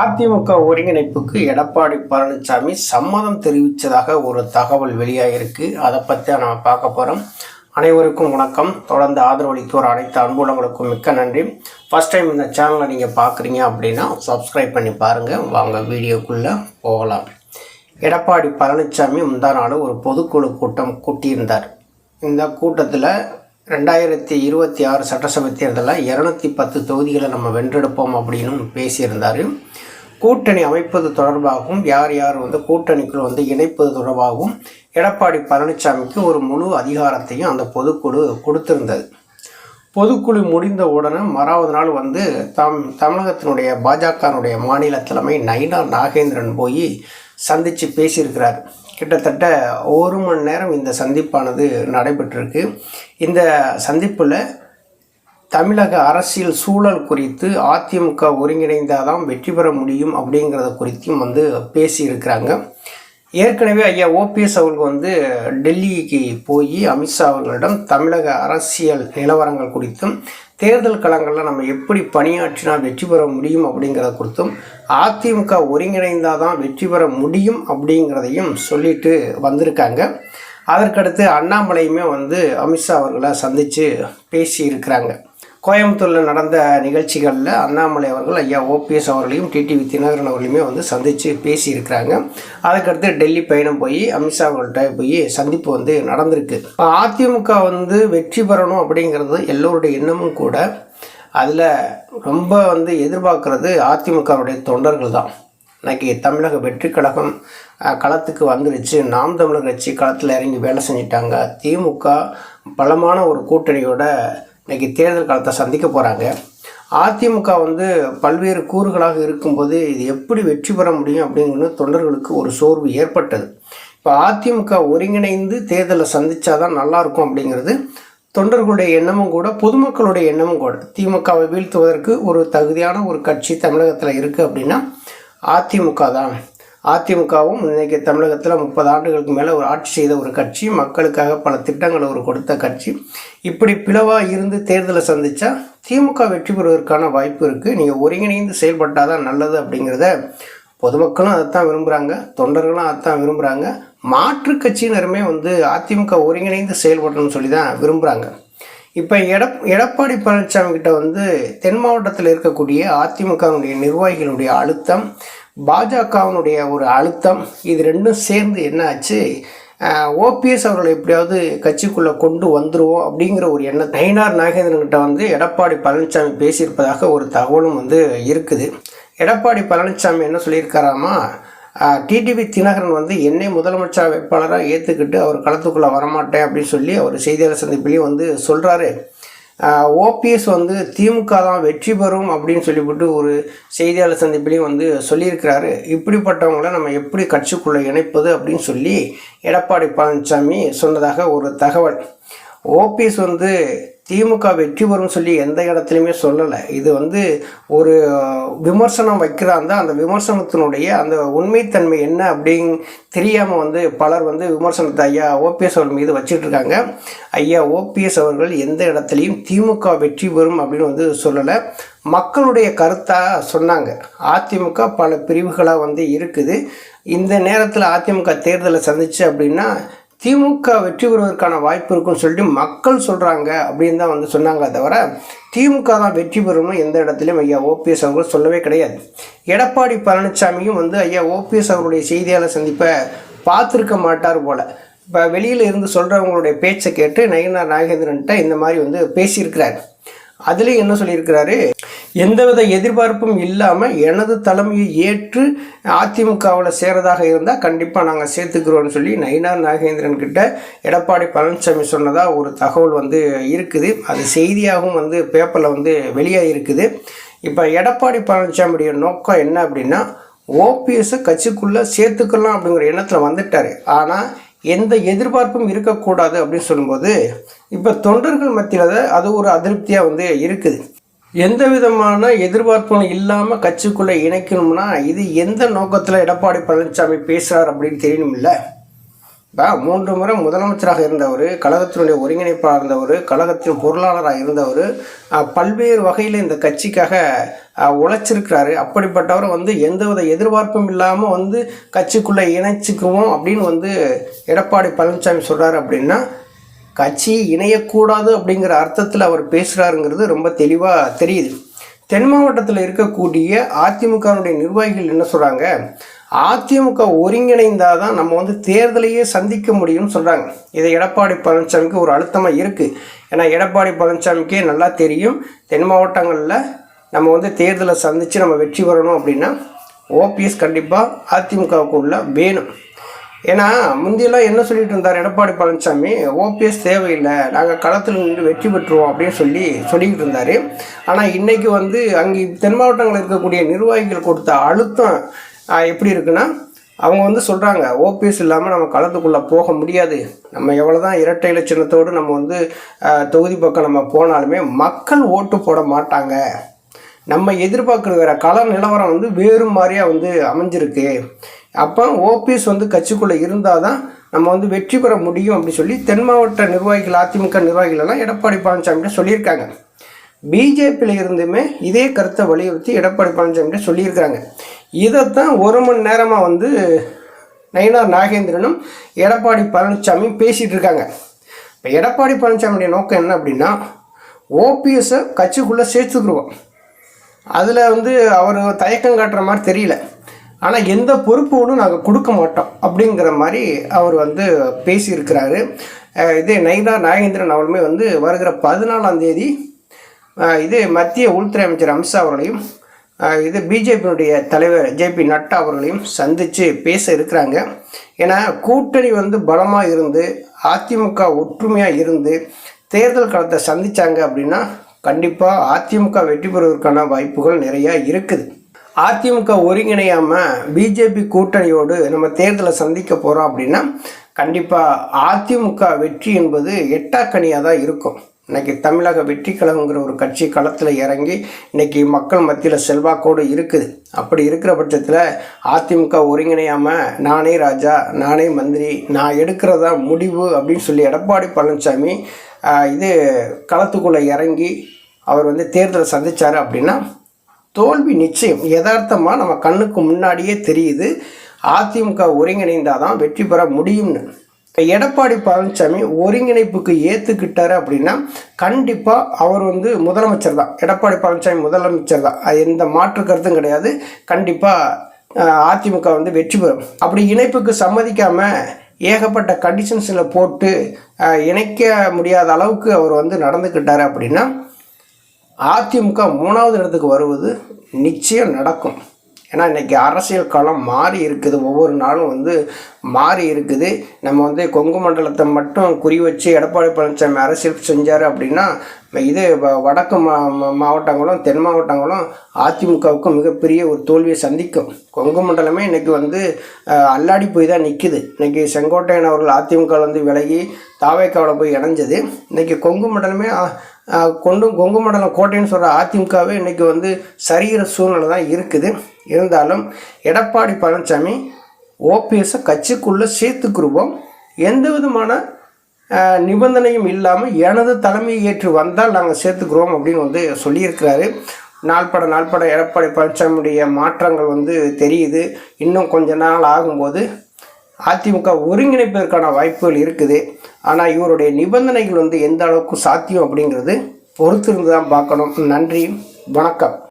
அதிமுக ஒருங்கிணைப்புக்கு எடப்பாடி பழனிசாமி சம்மதம் தெரிவித்ததாக ஒரு தகவல் வெளியாகிருக்கு அதை பற்றி நம்ம பார்க்க போகிறோம் அனைவருக்கும் வணக்கம். தொடர்ந்து ஆதரவளித்தோர் அனைத்து அன்புலங்களுக்கும் மிக்க நன்றி. ஃபஸ்ட் டைம் இந்த சேனலை நீங்கள் பார்க்குறீங்க அப்படின்னா சப்ஸ்கிரைப் பண்ணி பாருங்கள் வாங்க வீடியோக்குள்ளே போகலாம். எடப்பாடி பழனிசாமி முந்தா நாள் ஒரு பொதுக்குழு கூட்டம் கூட்டியிருந்தார். இந்த கூட்டத்தில் ரெண்டாயிரத்தி இருபத்தி ஆறு சட்டசபை தேர்தலில் இரநூத்தி பத்து தொகுதிகளை நம்ம வென்றெடுப்போம் அப்படின்னு பேசியிருந்தார். கூட்டணி அமைப்பது தொடர்பாகவும் யார் யார் வந்து கூட்டணிக்குள் வந்து இணைப்பது தொடர்பாகவும் எடப்பாடி பழனிசாமிக்கு ஒரு முழு அதிகாரத்தையும் அந்த பொதுக்குழு கொடுத்திருந்தது. பொதுக்குழு முடிந்த உடனே மறாவது நாள் வந்து தம் தமிழகத்தினுடைய பாஜகனுடைய மாநில தலைமை நயினா நாகேந்திரன் போய் சந்தித்து பேசியிருக்கிறார். கிட்டத்தட்ட ஒரு மணி நேரம் இந்த சந்திப்பானது நடைபெற்றிருக்கு. இந்த சந்திப்பில் தமிழக அரசியல் சூழல் குறித்து அதிமுக ஒருங்கிணைந்தால் தான் வெற்றி பெற முடியும் அப்படிங்கிறத குறித்தும் வந்து பேசியிருக்கிறாங்க. ஏற்கனவே ஐயா ஓபிஎஸ் அவர்கள் வந்து டெல்லிக்கு போய் அமித்ஷா அவர்களிடம் தமிழக அரசியல் நிலவரங்கள் குறித்தும் தேர்தல் களங்களில் நம்ம எப்படி பணியாற்றினா வெற்றி பெற முடியும் அப்படிங்கிறத குறித்தும் அதிமுக ஒருங்கிணைந்தால் தான் வெற்றி பெற முடியும் அப்படிங்கிறதையும் சொல்லிட்டு வந்திருக்காங்க. அதற்கடுத்து அண்ணாமலையுமே வந்து அமித்ஷா அவர்களை சந்தித்து பேசியிருக்கிறாங்க. கோயம்புத்தூரில் நடந்த நிகழ்ச்சிகளில் அண்ணாமலை அவர்கள் ஐயா ஓபிஎஸ் அவர்களையும் டிடிவி தினகரன் அவர்களையுமே வந்து சந்தித்து பேசியிருக்கிறாங்க. அதுக்கடுத்து டெல்லி பயணம் போய் அமித்ஷா அவர்கள்ட்ட போய் சந்திப்பு வந்து நடந்திருக்கு. அதிமுக வந்து வெற்றி பெறணும் அப்படிங்கிறது எல்லோருடைய எண்ணமும் கூட அதில் ரொம்ப வந்து எதிர்பார்க்கறது அதிமுகவுடைய தொண்டர்கள் தான். இன்றைக்கி தமிழக வெற்றி கழகம் களத்துக்கு வந்துருச்சு. நாம் தமிழர் கட்சி களத்தில் இறங்கி வேலை செஞ்சிட்டாங்க. திமுக பலமான ஒரு கூட்டணியோட இன்றைக்கி தேர்தல் காலத்தை சந்திக்க போகிறாங்க அதிமுக வந்து பல்வேறு கூறுகளாக இருக்கும்போது இது எப்படி வெற்றி பெற முடியும் அப்படிங்கிறது தொண்டர்களுக்கு ஒரு சோர்வு ஏற்பட்டது. இப்போ அதிமுக ஒருங்கிணைந்து தேர்தலை சந்தித்தா தான் நல்லாயிருக்கும் அப்படிங்கிறது தொண்டர்களுடைய எண்ணமும் கூட பொதுமக்களுடைய எண்ணமும் கூட. திமுகவை வீழ்த்துவதற்கு ஒரு தகுதியான ஒரு கட்சி தமிழகத்தில் இருக்குது அப்படின்னா அதிமுக தான். அதிமுகவும் இன்றைக்கி தமிழகத்தில் முப்பது ஆண்டுகளுக்கு மேலே ஒரு ஆட்சி செய்த ஒரு கட்சி மக்களுக்காக பல திட்டங்களை ஒரு கொடுத்த கட்சி. இப்படி பிளவாக இருந்து தேர்தலை சந்தித்தா திமுக வெற்றி பெறுவதற்கான வாய்ப்பு இருக்குது நீங்கள் ஒருங்கிணைந்து செயல்பட்டால் தான் நல்லது அப்படிங்கிறத பொதுமக்களும் அதைத்தான் விரும்புகிறாங்க தொண்டர்களும் அதைத்தான் விரும்புகிறாங்க மாற்று கட்சியினருமே வந்து அதிமுக ஒருங்கிணைந்து செயல்படணும்னு சொல்லி தான் விரும்புகிறாங்க இப்போ எடப் எடப்பாடி பழனிசாமி கிட்ட வந்து தென் மாவட்டத்தில் இருக்கக்கூடிய அதிமுகவினுடைய நிர்வாகிகளுடைய அழுத்தம் பாஜகவினுடைய ஒரு அழுத்தம் இது ரெண்டும் சேர்ந்து என்னாச்சு? ஓபிஎஸ் அவர்களை எப்படியாவது கட்சிக்குள்ளே கொண்டு வந்துருவோம் அப்படிங்கிற ஒரு எண்ணம் நயினார் நாகேந்திரன்கிட்ட வந்து எடப்பாடி பழனிசாமி பேசியிருப்பதாக ஒரு தகவலும் வந்து இருக்குது. எடப்பாடி பழனிசாமி என்ன சொல்லியிருக்காராமா? டிடிவி தினகரன் வந்து என்னை முதலமைச்சர் வேட்பாளராக ஏற்றுக்கிட்டு அவர் களத்துக்குள்ளே வரமாட்டேன் அப்படின்னு சொல்லி அவர் செய்தியாளர் சந்திப்பிலையும் வந்து சொல்கிறாரு ஓபிஎஸ் வந்து திமுக தான் வெற்றி பெறும் அப்படின்னு சொல்லிவிட்டு ஒரு செய்தியாளர் சந்திப்பிலையும் வந்து சொல்லியிருக்கிறாரு. இப்படிப்பட்டவங்கள நம்ம எப்படி கட்சிக்குள்ளே இணைப்பது அப்படின்னு சொல்லி எடப்பாடி பழனிசாமி சொன்னதாக ஒரு தகவல். ஓபிஎஸ் வந்து திமுக வெற்றி பெறும் சொல்லி எந்த இடத்துலையுமே சொல்லலை. இது வந்து ஒரு விமர்சனம் வைக்கிறாங்க அந்த விமர்சனத்தினுடைய அந்த உண்மைத்தன்மை என்ன அப்படின்னு தெரியாமல் வந்து பலர் வந்து விமர்சனத்தை ஐயா ஓபிஎஸ் அவர்கள் மீது வச்சிட்டு இருக்காங்க. ஐயா ஓபிஎஸ் அவர்கள் எந்த இடத்துலையும் திமுக வெற்றி பெறும் அப்படின்னு வந்து சொல்லலை. மக்களுடைய கருத்தாக சொன்னாங்க. அதிமுக பல பிரிவுகளாக வந்து இருக்குது. இந்த நேரத்தில் அதிமுக தேர்தலை சந்திச்சு அப்படின்னா திமுக வெற்றி பெறுவதற்கான வாய்ப்பு இருக்குன்னு சொல்லிட்டு மக்கள் சொல்கிறாங்க அப்படின்னு தான் வந்து சொன்னாங்களே தவிர திமுக தான் வெற்றி பெறும்னு எந்த இடத்துலையும் ஐயா ஓபிஎஸ் அவர்கள் சொல்லவே கிடையாது. எடப்பாடி பழனிசாமியும் வந்து ஐயா ஓபிஎஸ் அவருடைய செய்தியாளர் சந்திப்பை பார்த்துருக்க மாட்டார் போல். இப்போ வெளியில் இருந்து சொல்கிறவங்களுடைய பேச்சை கேட்டு நயினார் நாகேந்திரன்ட்ட இந்த மாதிரி வந்து பேசியிருக்கிறார். அதுலேயும் என்ன சொல்லியிருக்கிறாரு? எந்தவித எதிர்பார்ப்பும் இல்லாமல் எனது தலைமையை ஏற்று அதிமுகவில் சேரதாக இருந்தால் கண்டிப்பாக நாங்கள் சேர்த்துக்கிறோம்னு சொல்லி நயினார் நாகேந்திரன் கிட்ட எடப்பாடி பழனிசாமி சொன்னதாக ஒரு தகவல் வந்து இருக்குது. அது செய்தியாகவும் வந்து பேப்பரில் வந்து வெளியாக இருக்குது இப்போ எடப்பாடி பழனிசாமியுடைய நோக்கம் என்ன அப்படின்னா ஓபிஎஸ்ஸை கட்சிக்குள்ளே சேர்த்துக்கலாம் அப்படிங்கிற எண்ணத்தில் வந்துட்டார். ஆனால் எந்த எதிர்பார்ப்பும் இருக்கக்கூடாது அப்படின்னு சொல்லும்போது இப்போ தொண்டர்கள் மத்தியில் அது ஒரு அதிருப்தியாக வந்து இருக்குது. எந்த விதமான எதிர்பார்ப்பும் இல்லாமல் கட்சிக்குள்ளே இணைக்கணும்னா இது எந்த நோக்கத்தில் எடப்பாடி பழனிசாமி பேசுகிறார் அப்படின்னு தெரியணும்ல? இப்போ மூன்று முறை முதலமைச்சராக இருந்தவர் கழகத்தினுடைய ஒருங்கிணைப்பாக இருந்தவர் கழகத்தின் பொருளாளராக இருந்தவர் பல்வேறு வகையில் இந்த கட்சிக்காக உழைச்சிருக்கிறாரு. அப்படிப்பட்டவர் வந்து எந்தவித எதிர்பார்ப்பும் இல்லாமல் வந்து கட்சிக்குள்ளே இணைச்சிக்குவோம் அப்படின்னு வந்து எடப்பாடி பழனிசாமி சொல்கிறாரு அப்படின்னா கட்சி இணையக்கூடாது அப்படிங்கிற அர்த்தத்தில் அவர் பேசுகிறாருங்கிறது ரொம்ப தெளிவாக தெரியுது. தென் மாவட்டத்தில் இருக்கக்கூடிய அதிமுகவுடைய நிர்வாகிகள் என்ன சொல்கிறாங்க அதிமுக ஒருங்கிணைந்தால் தான் நம்ம வந்து தேர்தலையே சந்திக்க முடியும்னு சொல்கிறாங்க இது எடப்பாடி பழனிசாமிக்கு ஒரு அழுத்தமாக இருக்குது ஏன்னா எடப்பாடி பழனிசாமிக்கே நல்லா தெரியும். தென் மாவட்டங்களில் நம்ம வந்து தேர்தலை சந்தித்து நம்ம வெற்றி பெறணும் அப்படின்னா ஓபிஎஸ் கண்டிப்பாக அதிமுகவுக்குள்ள வேணும். ஏன்னா முந்தியெல்லாம் என்ன சொல்லிட்டு இருந்தார்? எடப்பாடி பழனிசாமி ஓபிஎஸ் தேவையில்லை நாங்கள் களத்தில் நின்று வெற்றி பெற்றுவோம் அப்படின்னு சொல்லி சொல்லிக்கிட்டு இருந்தார். ஆனால் இன்றைக்கி வந்து அங்கே தென் மாவட்டங்களில் இருக்கக்கூடிய நிர்வாகிகள் கொடுத்த அழுத்தம் எப்படி இருக்குன்னா அவங்க வந்து சொல்கிறாங்க ஓபிஎஸ் இல்லாமல் நம்ம களத்துக்குள்ளே போக முடியாது. நம்ம எவ்வளோ தான் இரட்டை இலை சின்னத்தோடு நம்ம வந்து தொகுதி பக்கம் நம்ம போனாலுமே மக்கள் ஓட்டு போட மாட்டாங்க. நம்ம எதிர்பார்க்குற வேற கள நிலவரம் வந்து வேறு மாதிரியாக வந்து அமைஞ்சிருக்கு. அப்போ ஓபிஎஸ் வந்து கட்சிக்குள்ளே இருந்தால் தான் நம்ம வந்து வெற்றி பெற முடியும் அப்படின்னு சொல்லி தென் மாவட்ட நிர்வாகிகள் அதிமுக நிர்வாகிகள் எல்லாம் எடப்பாடி பழனிசாமிகிட்ட சொல்லியிருக்காங்க. பிஜேபியில் இருந்துமே இதே கருத்தை வலியுறுத்தி எடப்பாடி பழனிசாமிகிட்ட சொல்லியிருக்கிறாங்க. இதைத்தான் ஒரு மணி நேரமாக வந்து நயினார் நாகேந்திரனும் எடப்பாடி பழனிசாமி பேசிகிட்டு இருக்காங்க. இப்போ எடப்பாடி பழனிசாமியுடைய நோக்கம் என்ன அப்படின்னா ஓபிஎஸ்ஸை கட்சிக்குள்ளே சேர்த்துக்குருவோம். அதில் வந்து அவர் தயக்கம் காட்டுற மாதிரி தெரியல. ஆனால் எந்த பொறுப்புகளும் நாங்கள் கொடுக்க மாட்டோம் அப்படிங்கிற மாதிரி அவர் வந்து பேசியிருக்கிறாரு. இதே நயினா நாகேந்திரன் அவருமே வந்து வருகிற பதினாலாம் தேதி இது மத்திய உள்துறை அமைச்சர் அமித்ஷா அவர்களையும் இது பிஜேபியினுடைய தலைவர் ஜேபி நட்டா அவர்களையும் சந்தித்து பேச இருக்கிறாங்க. ஏன்னா கூட்டணி வந்து பலமாக இருந்து அதிமுக ஒற்றுமையாக இருந்து தேர்தல் காலத்தை சந்தித்தாங்க அப்படின்னா கண்டிப்பாக அதிமுக வெற்றி பெறுவதற்கான வாய்ப்புகள் நிறையா இருக்குது. அதிமுக ஒருங்கிணையாமல் பிஜேபி கூட்டணியோடு நம்ம தேர்தலை சந்திக்க போகிறோம் அப்படின்னா கண்டிப்பாக அதிமுக வெற்றி என்பது எட்டாக்கனியாக தான் இருக்கும். இன்றைக்கி தமிழக வெற்றி கழகங்கிற ஒரு கட்சி களத்தில் இறங்கி இன்னைக்கு மக்கள் மத்தியில் செல்வாக்கோடு இருக்குது. அப்படி இருக்கிற பட்சத்தில் அதிமுக ஒருங்கிணையாமல் நானே ராஜா நானே மந்திரி நான் எடுக்கிறதா முடிவு அப்படின்னு சொல்லி எடப்பாடி பழனிசாமி இது களத்துக்குள்ளே இறங்கி அவர் வந்து தேர்தலை சந்தித்தார் அப்படின்னா தோல்வி நிச்சயம். யதார்த்தமாக நம்ம கண்ணுக்கு முன்னாடியே தெரியுது. அதிமுக ஒருங்கிணைந்தால் தான் வெற்றி பெற முடியும்னு. எடப்பாடி பழனிசாமி ஒருங்கிணைப்புக்கு ஏற்றுக்கிட்டாரு அப்படின்னா கண்டிப்பாக அவர் வந்து முதலமைச்சர் தான். எடப்பாடி பழனிசாமி முதலமைச்சர் தான். அது எந்த மாற்று கருத்தும் கிடையாது. கண்டிப்பாக அதிமுக வந்து வெற்றி பெறும். அப்படி இணைப்புக்கு சம்மதிக்காமல் ஏகப்பட்ட கண்டிஷன்ஸில் போட்டு இணைக்க முடியாத அளவுக்கு அவர் வந்து நடந்துக்கிட்டார் அப்படின்னா அதிமுக மூணாவது இடத்துக்கு வருவது நிச்சயம் நடக்கும். ஏன்னா இன்றைக்கி அரசியல் களம் மாறி இருக்குது. ஒவ்வொரு நாளும் வந்து மாறி இருக்குது. நம்ம வந்து கொங்கு மண்டலத்தை மட்டும் குறி வச்சு எடப்பாடி பழனிசாமி அரசியல் செஞ்சார் அப்படின்னா இது வ- வடக்கு மா மாவட்டங்களும் தென் மாவட்டங்களும் அதிமுகவுக்கு மிகப்பெரிய ஒரு தோல்வியை சந்திக்கும். கொங்கு மண்டலமே இன்றைக்கி வந்து அல்லாடி போய் தான் நிற்குது இன்றைக்கி செங்கோட்டையன் அவர்கள் அதிமுக வந்து விலகி தாவேக்காவில் போய் இணைஞ்சது. இன்றைக்கி கொங்கு மண்டலமே கொண்டும் கொங்கு மண்டலம் கோட்டைன்னு சொல்கிற அதிமுகவே இன்றைக்கி வந்து சரிகிற சூழ்நிலை தான் இருக்குது. இருந்தாலும் எடப்பாடி பழனிசாமி ஓபிஎஸ்ஸை கட்சிக்குள்ளே சேர்த்துக்குருவோம். எந்த விதமான நிபந்தனையும் இல்லாமல் எனது தலைமையை ஏற்று வந்தால் நாங்கள் சேர்த்துக்கிறோம் அப்படின்னு வந்து சொல்லியிருக்கிறாரு. நாள்பட நாள்பட எடப்பாடி பழனிசாமியுடைய மாற்றங்கள் வந்து தெரியுது. இன்னும் கொஞ்ச நாள் ஆகும்போது அதிமுக ஒருங்கிணைப்பதற்கான வாய்ப்புகள் இருக்குது. ஆனால் இவருடைய நிபந்தனைகள் வந்து எந்த அளவுக்கு சாத்தியம் அப்படிங்கிறது பொறுத்திருந்து தான் பார்க்கணும். நன்றி வணக்கம்.